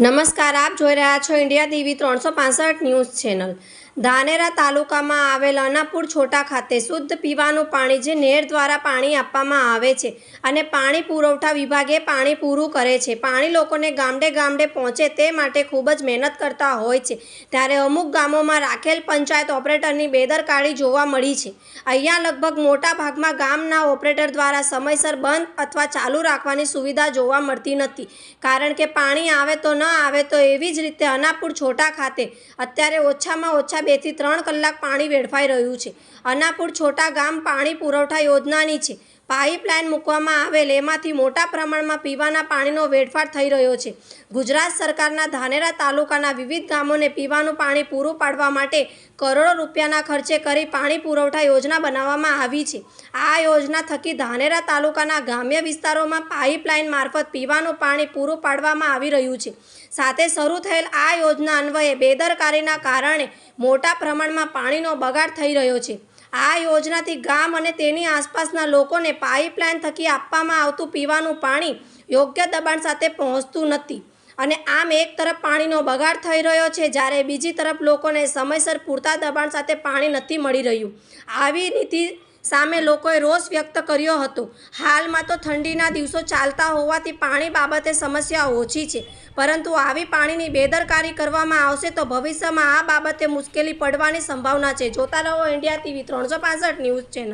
નમસ્કાર, આપ જોઈ રહ્યા છો ઇન્ડિયા ટીવી ત્રણસો ન્યૂઝ ચેનલ. ધાનેરા તાલુકામાં આવેલ અનાપુર છોટા ખાતે શુદ્ધ પીવાનું પાણી જે નહેર દ્વારા પાણી આપવામાં આવે છે અને પાણી પુરવઠા વિભાગે પાણી પૂરું કરે છે. પાણી લોકોને ગામડે ગામડે પહોંચે તે માટે ખૂબ જ મહેનત કરતા હોય છે. ત્યારે અમુક ગામોમાં રાખેલ પંચાયત ઓપરેટરની બેદરકારી જોવા મળી છે. અહીંયા લગભગ મોટા ભાગમાં ગામના ઓપરેટર દ્વારા સમયસર બંધ અથવા ચાલુ રાખવાની સુવિધા જોવા મળતી નથી. કારણ કે પાણી આવે તો ન આવે તો એવી જ રીતે અનાપુર છોટા ખાતે અત્યારે ઓછામાં ઓછા બેથી ત્રણ કલાક પાણી વેડફાઈ રહ્યું છે. અનાપુર છોટા ગામ પાણી પુરવઠા યોજનાની છે. પાઇપલાઇન મૂકવામાં આવેલ, એમાંથી મોટા પ્રમાણમાં પીવાના પાણીનો વેડફાટ થઈ રહ્યો છે. ગુજરાત સરકારના ધાનેરા તાલુકાના વિવિધ ગામોને પીવાનું પાણી પૂરું પાડવા માટે કરોડો રૂપિયાના ખર્ચે કરી પાણી પુરવઠા યોજના બનાવવામાં આવી છે. આ યોજના થકી ધાનેરા તાલુકાના ગ્રામ્ય વિસ્તારોમાં પાઇપલાઇન મારફત પીવાનું પાણી પૂરું પાડવામાં આવી રહ્યું છે. સાથે શરૂ થયેલ આ યોજના અન્વયે બેદરકારીના કારણે મોટા પ્રમાણમાં પાણીનો બગાડ થઈ રહ્યો છે. આ યોજનાથી ગામ અને તેની આસપાસના લોકોને પાઇપલાઇન થકી આપવામાં આવતું પીવાનું પાણી યોગ્ય દબાણ સાથે પહોંચતું નથી. અને આમ એક તરફ પાણીનો બગાડ થઈ રહ્યો છે, જ્યારે બીજી તરફ લોકોને સમયસર પૂરતા દબાણ સાથે પાણી નથી મળી રહ્યું. આવી નીતિ સામે લોકોએ રોષ વ્યક્ત કર્યો હતો. હાલમાં તો ઠંડીના દિવસો ચાલતા હોવાથી પાણી બાબતે સમસ્યા ઓછી છે. પરંતુ આવી પાણીની બેદરકારી કરવામાં આવશે તો ભવિષ્યમાં આ બાબતે મુશ્કેલી પડવાની સંભાવના છે. જોતા રહો ઇન્ડિયા ટીવી ત્રણસો ન્યૂઝ ચેનલ.